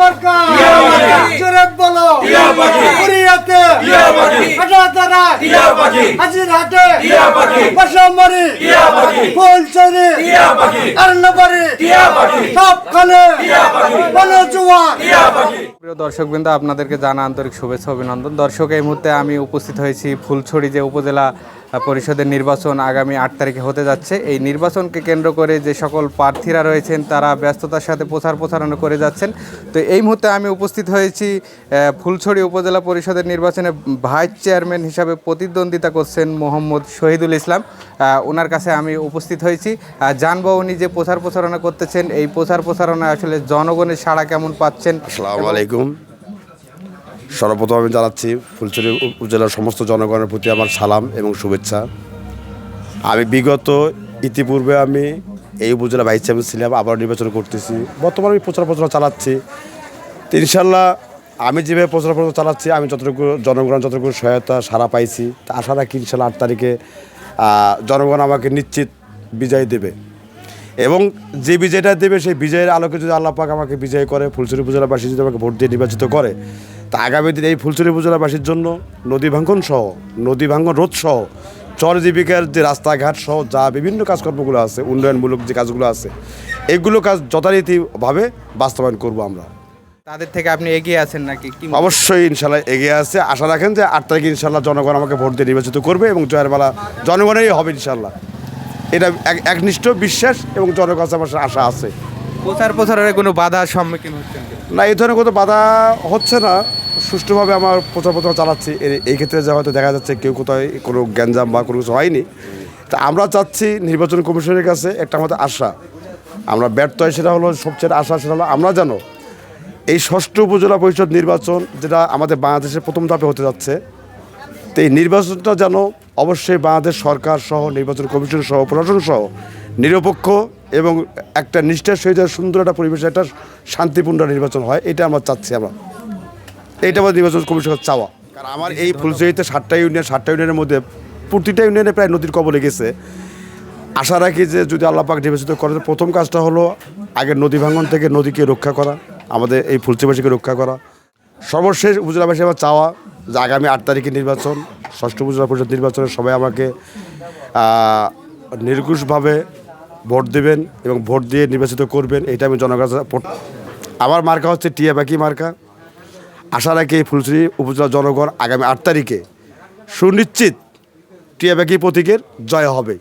মার্কা টিয়া পাখি। জোরে বলো টিয়া পাখি। কুড়িয়াতে টিয়া পাখি। হাটাতারা টিয়া টিয়া পাখি। পাশামারি টিয়া পাখি। ফুলচুরি টিয়া পাখি। আর্নবাড়ি টিয়া পাখি। সবখানে টিয়া পাখি। বনজুয়ার টিয়া পাখি প্রিয় দর্শকবৃন্দ আপনাদেরকে জানা আন্তরিক শুভেচ্ছা অভিনন্দন দর্শক এই মুহূর্তে আমি উপস্থিত হয়েছি ফুলছড়ি যে উপজেলা পরিষদের নির্বাচন আগামী আট তারিখে হতে যাচ্ছে এই নির্বাচনকে কেন্দ্র করে যে সকল প্রার্থীরা রয়েছেন তারা ব্যস্ততার সাথে প্রচার প্রচারণা করে যাচ্ছেন তো এই মুহূর্তে আমি উপস্থিত হয়েছি ফুলছড়ি উপজেলা পরিষদের নির্বাচনে ভাইস চেয়ারম্যান হিসাবে প্রতিদ্বন্দ্বিতা করছেন মোহাম্মদ শহীদুল ইসলাম। ওনার কাছে আমি উপস্থিত হয়েছি। জানব উনি যে প্রচার প্রচারণা করতেছেন। এই প্রচার প্রচারণায় আসলে জনগণের সাড়া কেমন পাচ্ছেন? আসসালামু আলাইকুম। সর্বপ্রথম আমি জানাচ্ছি ফুলচুরি উপজেলার সমস্ত জনগণের প্রতি আমার সালাম এবং শুভেচ্ছা। আমি বিগত, ইতিপূর্বে আমি এই উপজেলা ভাইস চেয়ারম্যান ছিলাম, আবার নির্বাচন করতেছি। বর্তমানে আমি প্রচার প্রচার চালাচ্ছি। ইনশাল্লাহ আমি যেভাবে প্রচার প্রচার চালাচ্ছি, আমি যতটুকু জনগণ যতটুকু সহায়তা সারা পাইছি আশা রাখি ইনশাল্লাহ আট তারিখে জনগণ আমাকে নিশ্চিত বিজয় দেবে। এবং যে বিজয়টা দেবে, সেই বিজয়ের আলোকে যদি আল্লাহ পাক আমাকে বিজয় করে ফুলচুরি উপজেলাবাসী যদি আমাকে ভোট দিয়ে নির্বাচিত করে, তা আগামী দিনে এই ফুলচুরি উপজেলাবাসীর জন্য নদী ভাঙ্গন সহ, নদী ভাঙ্গন রোধ সহ চর জীবিকার যে রাস্তাঘাট সহ, যা বিভিন্ন কাজকর্মগুলো আছে, উন্নয়নমূলক যে কাজগুলো আছে, এগুলো কাজ যথারীতিভাবে বাস্তবায়ন করব আমরা। তাদের থেকে আপনি এগিয়ে আছেন নাকি? কি মনে- অবশ্যই ইনশাল্লাহ এগিয়ে আছে। আশা রাখেন যে আট তারিখে ইনশাল্লাহ জনগণ আমাকে ভোট দিয়ে নির্বাচিত করবে এবং জয়ের বেলা জনগণেরই হবে ইনশাল্লাহ। এটা এক- একনিষ্ঠ বিশ্বাস এবং জনগণ আমার আশা আছে। প্রচার প্রচারের কোনো বাধার সম্মুখীন হচ্ছেন কি? না এই ধরনের কোনো বাধা হচ্ছে না। সুষ্ঠুভাবে আমার প্রচার প্রচার চালাচ্ছি। এই ক্ষেত্রে যা হয়তো দেখা যাচ্ছে কেউ কোথায় কোনো গ্যাঞ্জাম বা কোনো কিছু হয়নি। তা আমরা চাচ্ছি নির্বাচন কমিশনের কাছে একটা আমাদের আশা। আমরা ব্যর্থ হয় সেটা হলো সবচেয়ে আশা সেটা হলো আমরা জানো। এই ষষ্ঠ উপজেলা পরিষদ নির্বাচন যেটা আমাদের বাংলাদেশের প্রথম ধাপে হতে যাচ্ছে, তো এই নির্বাচনটা যেন অবশ্যই বাংলাদেশ সরকার সহ, নির্বাচন কমিশন সহ, প্রশাসন সহ নিরপেক্ষ এবং একটা নিষ্ঠার সহিত সুন্দর একটা পরিবেশে একটা শান্তিপূর্ণ নির্বাচন হয়, এটা আমরা চাচ্ছি আমরা। এইটা আমাদের নির্বাচন কমিশনের চাওয়া। কারণ আমার এই ফুলচুরিতে সাতটা ইউনিয়ন, সাতটা ইউনিয়নের মধ্যে প্রতিটা ইউনিয়নে প্রায় নদীর কবলে গেছে। আশা রাখি যে যদি আল্লাহ পাক নির্বাচিত করে, প্রথম কাজটা হলো আগে নদী ভাঙন থেকে নদীকে রক্ষা করা আমাদের এই ফুলচিবাসীকে রক্ষা করা। সর্বশেষ উপজেলাবাসী আমার চাওয়া যে আগামী আট তারিখে নির্বাচন, ষষ্ঠ উপজেলা পরিষদ নির্বাচনে সবাই আমাকে নির্ঘুষভাবে ভোট দেবেন এবং ভোট দিয়ে নির্বাচিত করবেন, এটা আমি জনগণ আমার মার্কা হচ্ছে টিয়া পাখি মার্কা। আশা রাখি ফুলশ্রী উপজেলা জনগণ আগামী আট তারিখে সুনিশ্চিত টিয়া পাখি প্রতীকের জয় হবে।